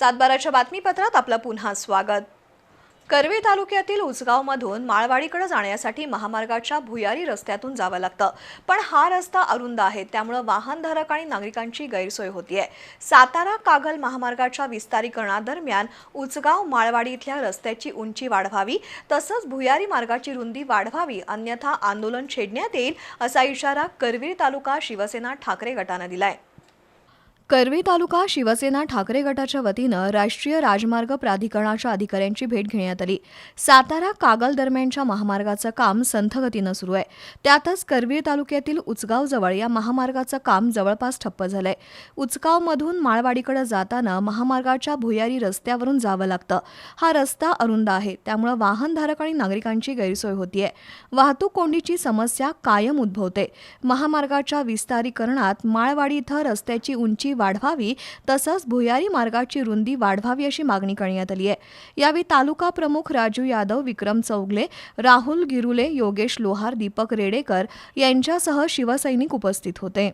सातबाराच्या बातमीपत्रात आपलं पुन्हा स्वागत. करवी तालुक्यातील उचगावमधून माळवाडीकडे जाण्यासाठी महामार्गाच्या भुयारी रस्त्यातून जावं लागतं. पण हा रस्ता अरुंद आहे त्यामुळं वाहनधारक आणि नागरिकांची गैरसोय होतीये. सातारा कागल महामार्गाच्या विस्तारीकरणादरम्यान उचगाव माळवाडी इथल्या रस्त्याची उंची वाढवावी तसंच भुयारी मार्गाची रुंदी वाढवावी अन्यथा आंदोलन छेडण्यात येईल असा इशारा करवीर तालुका शिवसेना ठाकरे गटानं दिलाय. करवी तालुका शिवसेना ठाकरे गटाच्या वतीनं राष्ट्रीय राजमार्ग प्राधिकरणाच्या अधिकाऱ्यांची भेट घेण्यात आली. सातारा कागल दरम्यानच्या महामार्गाचं काम संथगतीनं सुरू आहे. त्यातच करवीर तालुक्यातील उचगावजवळ या महामार्गाचं काम जवळपास ठप्प झालंय. उचगावमधून माळवाडीकडे जाताना महामार्गाच्या भुयारी रस्त्यावरून जावं लागतं. हा रस्ता अरुंद आहे. त्यामुळं वाहनधारक आणि नागरिकांची गैरसोय होतीये. वाहतूक कोंडीची समस्या कायम उद्भवते. महामार्गाच्या विस्तारीकरणात माळवाडी इथं रस्त्याची उंची वाढवावी तसंच भुयारी मार्गाची रुंदी वाढवावी अशी मागणी करण्यात आली आहे. यावेळी तालुका प्रमुख राजू यादव विक्रम चौगले राहुल गिरुले योगेश लोहार दीपक रेडेकर यांच्यासह शिवसैनिक उपस्थित होते.